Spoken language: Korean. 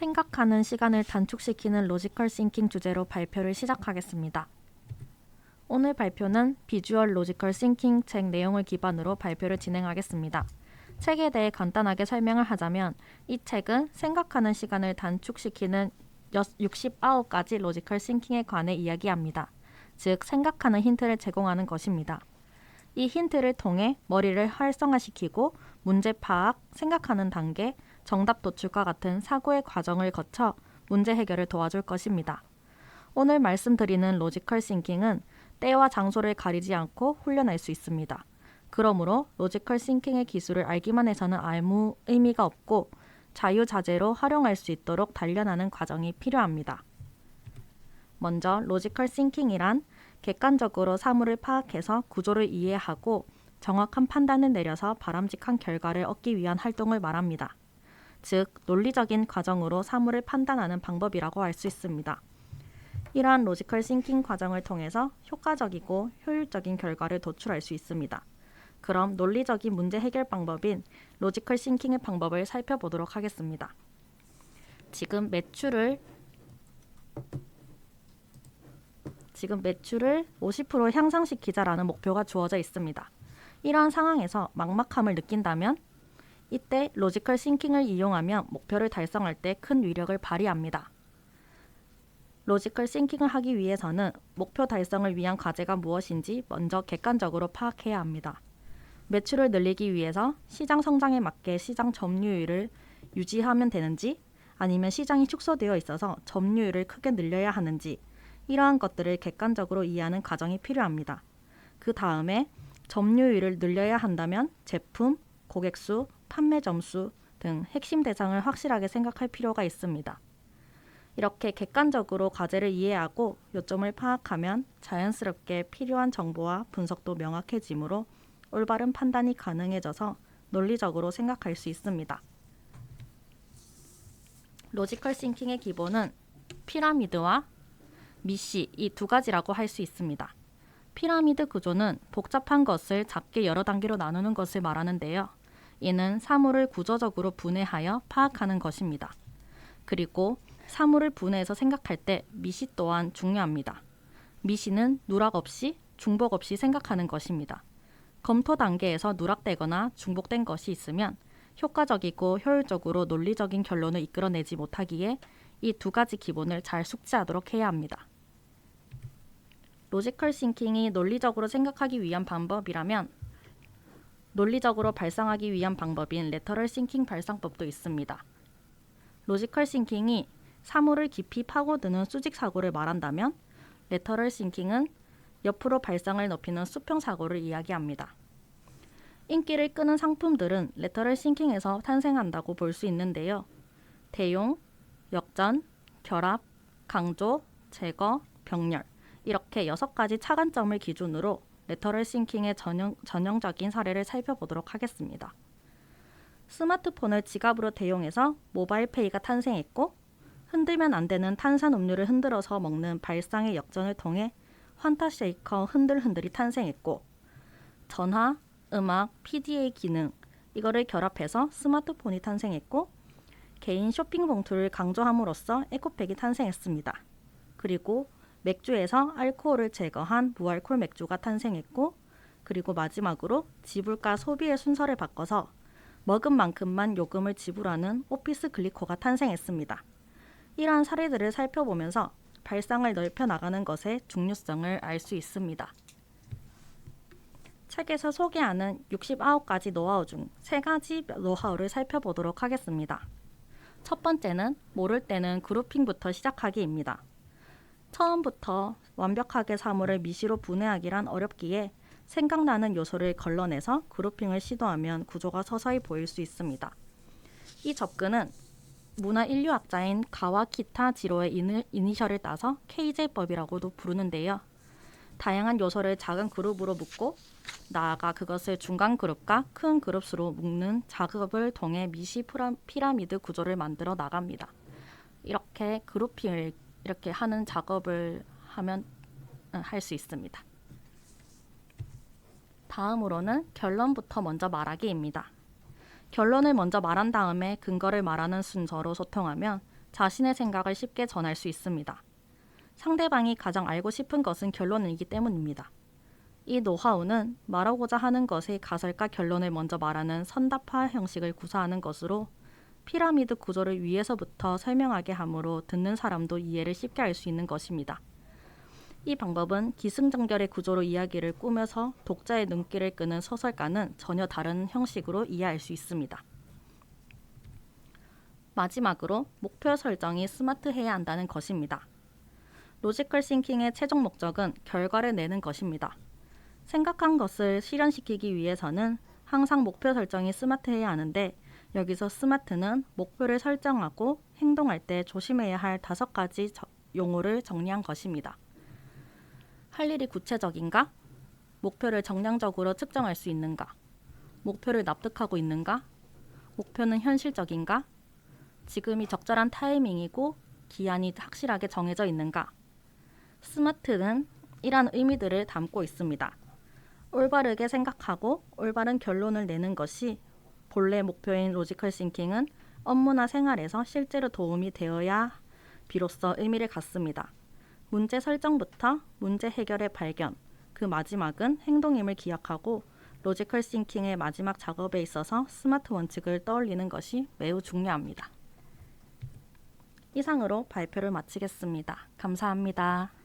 생각하는 시간을 단축시키는 로지컬 싱킹 주제로 발표를 시작하겠습니다. 오늘 발표는 비주얼 로지컬 싱킹 책 내용을 기반으로 발표를 진행하겠습니다. 책에 대해 간단하게 설명을 하자면 이 책은 생각하는 시간을 단축시키는 69가지 로지컬 싱킹에 관해 이야기합니다. 즉, 생각하는 힌트를 제공하는 것입니다. 이 힌트를 통해 머리를 활성화시키고 문제 파악, 생각하는 단계, 정답 도출과 같은 사고의 과정을 거쳐 문제 해결을 도와줄 것입니다. 오늘 말씀드리는 로지컬 싱킹은 때와 장소를 가리지 않고 훈련할 수 있습니다. 그러므로 로지컬 싱킹의 기술을 알기만 해서는 아무 의미가 없고 자유자재로 활용할 수 있도록 단련하는 과정이 필요합니다. 먼저 로지컬 싱킹이란 객관적으로 사물을 파악해서 구조를 이해하고 정확한 판단을 내려서 바람직한 결과를 얻기 위한 활동을 말합니다. 즉, 논리적인 과정으로 사물을 판단하는 방법이라고 할수 있습니다. 이러한 로지컬 싱킹 과정을 통해서 효과적이고 효율적인 결과를 도출할 수 있습니다. 그럼 논리적인 문제 해결 방법인 로지컬 싱킹의 방법을 살펴보도록 하겠습니다. 지금 매출을 지금 매출을 50% 향상시키자라는 목표가 주어져 있습니다. 이러한 상황에서 막막함을 느낀다면 이때 로지컬 싱킹을 이용하면 목표를 달성할 때 큰 위력을 발휘합니다. 로지컬 싱킹을 하기 위해서는 목표 달성을 위한 과제가 무엇인지 먼저 객관적으로 파악해야 합니다. 매출을 늘리기 위해서 시장 성장에 맞게 시장 점유율을 유지하면 되는지 아니면 시장이 축소되어 있어서 점유율을 크게 늘려야 하는지 이러한 것들을 객관적으로 이해하는 과정이 필요합니다. 그 다음에 점유율을 늘려야 한다면 제품, 고객수, 판매 점수 등 핵심 대상을 확실하게 생각할 필요가 있습니다. 이렇게 객관적으로 과제를 이해하고 요점을 파악하면 자연스럽게 필요한 정보와 분석도 명확해지므로 올바른 판단이 가능해져서 논리적으로 생각할 수 있습니다. 로지컬 싱킹의 기본은 피라미드와 미시 이 두 가지라고 할 수 있습니다. 피라미드 구조는 복잡한 것을 작게 여러 단계로 나누는 것을 말하는데요. 이는 사물을 구조적으로 분해하여 파악하는 것입니다. 그리고 사물을 분해해서 생각할 때 미시 또한 중요합니다. 미시는 누락 없이 중복 없이 생각하는 것입니다. 검토 단계에서 누락되거나 중복된 것이 있으면 효과적이고 효율적으로 논리적인 결론을 이끌어내지 못하기에 이 두 가지 기본을 잘 숙지하도록 해야 합니다. 로지컬 싱킹이 논리적으로 생각하기 위한 방법이라면 논리적으로 발상하기 위한 방법인 레터럴 싱킹 발상법도 있습니다. 로지컬 싱킹이 사물을 깊이 파고드는 수직 사고를 말한다면 레터럴 싱킹은 옆으로 발상을 높이는 수평 사고를 이야기합니다. 인기를 끄는 상품들은 레터럴 싱킹에서 탄생한다고 볼 수 있는데요. 대용, 역전, 결합, 강조, 제거, 병렬 이렇게 여섯 가지 차관점을 기준으로 레터럴 싱킹의 전형, 전형적인 사례를 살펴보도록 하겠습니다. 스마트폰을 지갑으로 대용해서 모바일 페이가 탄생했고 흔들면 안 되는 탄산 음료를 흔들어서 먹는 발상의 역전을 통해 환타 쉐이커 흔들흔들이 탄생했고 전화, 음악, PDA 기능 이거를 결합해서 스마트폰이 탄생했고 개인 쇼핑 봉투를 강조함으로써 에코백이 탄생했습니다. 그리고 맥주에서 알코올을 제거한 무알콜 맥주가 탄생했고 그리고 마지막으로 지불과 소비의 순서를 바꿔서 먹은 만큼만 요금을 지불하는 오피스 글리코가 탄생했습니다. 이러한 사례들을 살펴보면서 발상을 넓혀 나가는 것의 중요성을 알 수 있습니다. 책에서 소개하는 69가지 노하우 중 세 가지 노하우를 살펴보도록 하겠습니다. 첫 번째는 모를 때는 그룹핑부터 시작하기입니다. 처음부터 완벽하게 사물을 미시로 분해하기란 어렵기에 생각나는 요소를 걸러내서 그룹핑을 시도하면 구조가 서서히 보일 수 있습니다. 이 접근은 문화 인류학자인 가와키타 지로의 이니, 이니셜을 따서 KJ법이라고도 부르는데요. 다양한 요소를 작은 그룹으로 묶고 나아가 그것을 중간 그룹과 큰 그룹 수로 묶는 작업을 통해 미시 피라미드 구조를 만들어 나갑니다. 이렇게 그룹핑을 이렇게 하는 작업을 하면 할 수 있습니다. 다음으로는 결론부터 먼저 말하기입니다. 결론을 먼저 말한 다음에 근거를 말하는 순서로 소통하면 자신의 생각을 쉽게 전할 수 있습니다. 상대방이 가장 알고 싶은 것은 결론이기 때문입니다. 이 노하우는 말하고자 하는 것의 가설과 결론을 먼저 말하는 선답화 형식을 구사하는 것으로 피라미드 구조를 위에서부터 설명하게 하므로 듣는 사람도 이해를 쉽게 할 수 있는 것입니다. 이 방법은 기승전결의 구조로 이야기를 꾸며서 독자의 눈길을 끄는 소설가는 전혀 다른 형식으로 이해할 수 있습니다. 마지막으로 목표 설정이 스마트해야 한다는 것입니다. 로지컬 싱킹의 최종 목적은 결과를 내는 것입니다. 생각한 것을 실현시키기 위해서는 항상 목표 설정이 스마트해야 하는데 여기서 스마트는 목표를 설정하고 행동할 때 조심해야 할 다섯 가지 저- 용어를 정리한 것입니다. 할 일이 구체적인가? 목표를 정량적으로 측정할 수 있는가? 목표를 납득하고 있는가? 목표는 현실적인가? 지금이 적절한 타이밍이고 기한이 확실하게 정해져 있는가? 스마트는 이러한 의미들을 담고 있습니다. 올바르게 생각하고 올바른 결론을 내는 것이 본래 목표인 로지컬 싱킹은 업무나 생활에서 실제로 도움이 되어야 비로소 의미를 갖습니다. 문제 설정부터 문제 해결의 발견, 그 마지막은 행동임을 기억하고 로지컬 싱킹의 마지막 작업에 있어서 스마트 원칙을 떠올리는 것이 매우 중요합니다. 이상으로 발표를 마치겠습니다. 감사합니다.